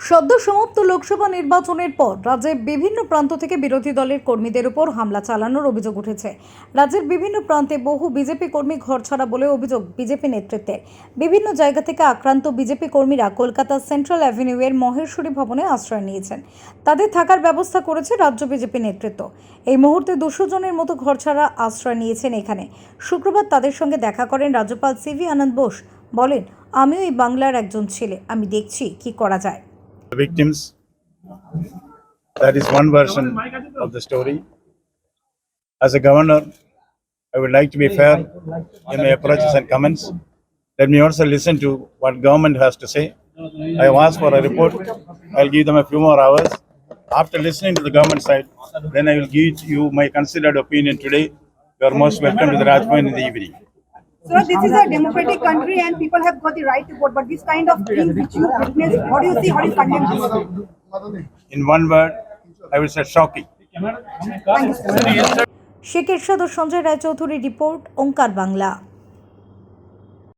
সদ্য সমাপ্ত লোকসভা নির্বাচনের পর রাজ্যের বিভিন্ন প্রান্ত থেকে বিরোধী দলের কর্মীদের উপর হামলা চালানোর অভিযোগ উঠেছে। রাজ্যের বিভিন্ন প্রান্তে বহু বিজেপি কর্মী ঘরছাড়া বলে অভিযোগ বিজেপি নেতৃত্বের বিভিন্ন জায়গা থেকে আক্রান্ত বিজেপি কর্মীরা কলকাতার সেন্ট্রাল অ্যাভিনিউয়ের মহেশ্বরী ভবনে আশ্রয় নিয়েছেন। তাদের থাকার ব্যবস্থা করেছে রাজ্য বিজেপি নেতৃত্ব। এই মুহূর্তে দুশো জনের মতো ঘরছাড়া আশ্রয় নিয়েছেন এখানে। শুক্রবার তাদের সঙ্গে দেখা করেন রাজ্যপাল সিভি আনন্দ বোস। বলেন, আমিও এই বাংলার একজন ছেলে। আমি দেখছি কি করা যায়। The victims. That is one version of the story. As a governor, I would like to be fair in my approaches and comments. Let me also listen to what government has to say. I have asked for a report. I'll give them a few more hours. After listening to the government side, then I will give you my considered opinion today. You are most welcome to the Rajbhavan in the evening. Sir, this is a democratic country and people have got the right to vote, but this kind of things which you witness, what do you see, how do you condemn this? In one word, I will say shocking. Thank you, sir. Sheikh Ershad O Sanjay Roychowdhury report Onkar Bangla